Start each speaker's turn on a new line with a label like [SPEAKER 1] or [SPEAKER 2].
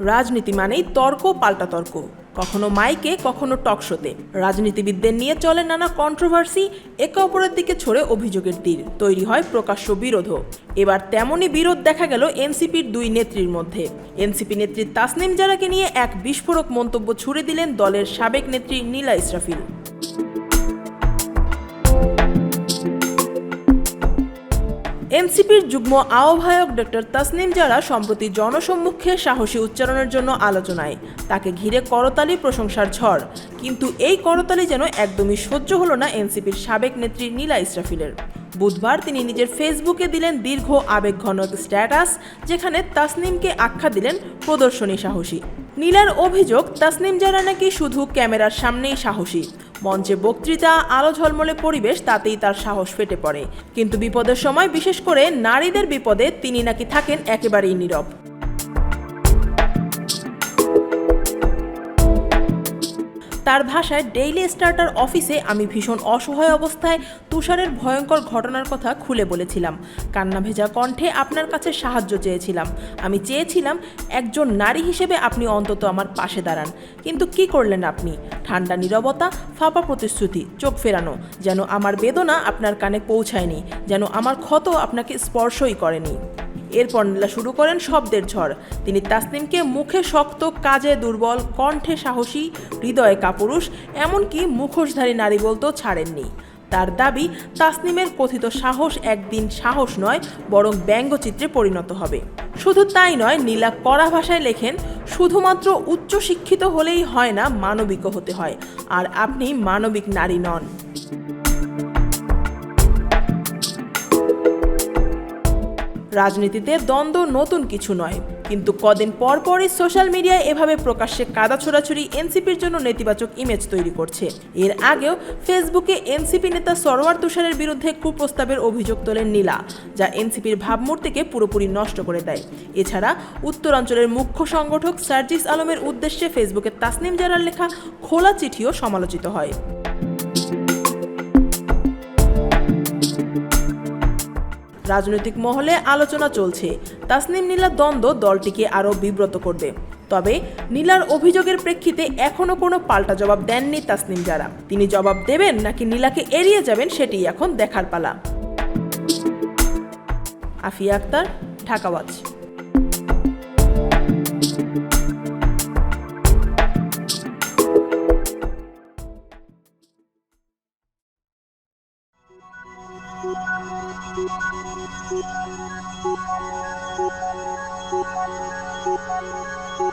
[SPEAKER 1] রাজনীতি মানেই তর্ক, পাল্টা তর্ক। কখনো মাইকে, কখনো টকশোতে রাজনীতিবিদদের নিয়ে চলে নানা কন্ট্রোভার্সি একে অপরের দিকে ছড়ে অভিযোগের তীর। তৈরি হয় প্রকাশ্য বিরোধও। এবার তেমনই বিরোধ দেখা গেল এনসিপির দুই নেত্রীর মধ্যে। এনসিপি নেত্রী তাসনিম জারাকে নিয়ে এক বিস্ফোরক মন্তব্য ছুড়ে দিলেন দলের সাবেক নেত্রী নীলা ইসরাফিল। এনসিপির যুগ্ম আহ্বায়ক ডক্টর তাসনিম যারা সম্প্রতি জনসম্মুখে সাহসী উচ্চারণের জন্য আলোচনায়। তাকে ঘিরে করতালি প্রশংসার ঝড়। কিন্তু এই করতালি যেন একদমই সহ্য হলো না এনসিপির সাবেক নেত্রী নীলা ইসরাফিলের। বুধবার তিনি নিজের ফেসবুকে দিলেন দীর্ঘ আবেগঘন স্ট্যাটাস, যেখানে তাসনিমকে আখ্যা দিলেন প্রদর্শনী সাহসী। নীলার অভিযোগ, তাসনিম জারা নাকি শুধু ক্যামেরার সামনেই সাহসী। মঞ্চে বক্তৃতা, আলো ঝলমলে পরিবেশ, তাতেই তার সাহস ফেটে পড়ে। কিন্তু বিপদের সময়, বিশেষ করে নারীদের বিপদে তিনি নাকি থাকেন একেবারেই নীরব। তার ভাষায় ডেইলি স্টার্টার অফিসে আমি ভীষণ অসহায় অবস্থায় তুষারের ভয়ঙ্কর ঘটনার কথা খুলে বলেছিলাম। কান্না ভেজা কণ্ঠে আপনার কাছে সাহায্য চেয়েছিলাম। আমি চেয়েছিলাম একজন নারী হিসেবে আপনি অন্তত আমার পাশে দাঁড়ান। কিন্তু কি করলেন আপনি? ঠান্ডা নীরবতা, ফাঁপা প্রতিশ্রুতি, চোখ ফেরানো, যেন আমার বেদনা আপনার কানে পৌঁছায়নি, যেন আমার ক্ষত আপনাকে স্পর্শই করেনি। এরপর নীলা শুরু করেন শব্দের ঝড়। তিনি তাসনিমকে মুখে শক্ত, কাজে দুর্বল, কণ্ঠে সাহসী, হৃদয়ে কাপুরুষ, এমনকি মুখোশধারী নারী বলতেও ছাড়েননি। তার দাবি, তাসনিমের কথিত সাহস একদিন সাহস নয়, বরং ব্যঙ্গচিত্রে পরিণত হবে। শুধু তাই নয়, নীলা কড়া ভাষায় লেখেন, শুধুমাত্র উচ্চ শিক্ষিত হলেই হয় না, মানবিকও হতে হয়। আর আপনি মানবিক নারী নন। রাজনীতিতে দ্বন্দ্ব নতুন কিছু নয়। কিন্তু কদিন পর পরই সোশ্যাল মিডিয়ায় এভাবে প্রকাশ্যে কাদা ছোড়াছুড়ি এনসিপির জন্য নেতিবাচক ইমেজ তৈরি করছে। এর আগেও ফেসবুকে এনসিপি নেতা সরোয়ার তুষারের বিরুদ্ধে কুপ্রস্তাবের অভিযোগ তোলেন নীলা, যা এনসিপির ভাবমূর্তিকে পুরোপুরি নষ্ট করে দেয়। এছাড়া উত্তরাঞ্চলের মুখ্য সংগঠক সার্জিস আলমের উদ্দেশ্যে ফেসবুকে তাসনিম জারার লেখা খোলা চিঠিও সমালোচিত হয়। রাজনৈতিক মহলে আলোচনা চলছে। তাসনিম নীলার দ্বন্দ্ব দলটিকে আরও বিব্রত করবে। তবে নীলার অভিযোগের প্রেক্ষিতে এখনও কোনো পাল্টা জবাব দেননি তাসনিম যারা। তিনি জবাব দেবেন নাকি নীলাকে এড়িয়ে যাবেন সেটি এখন দেখার পালা। Afia Akter Thank you.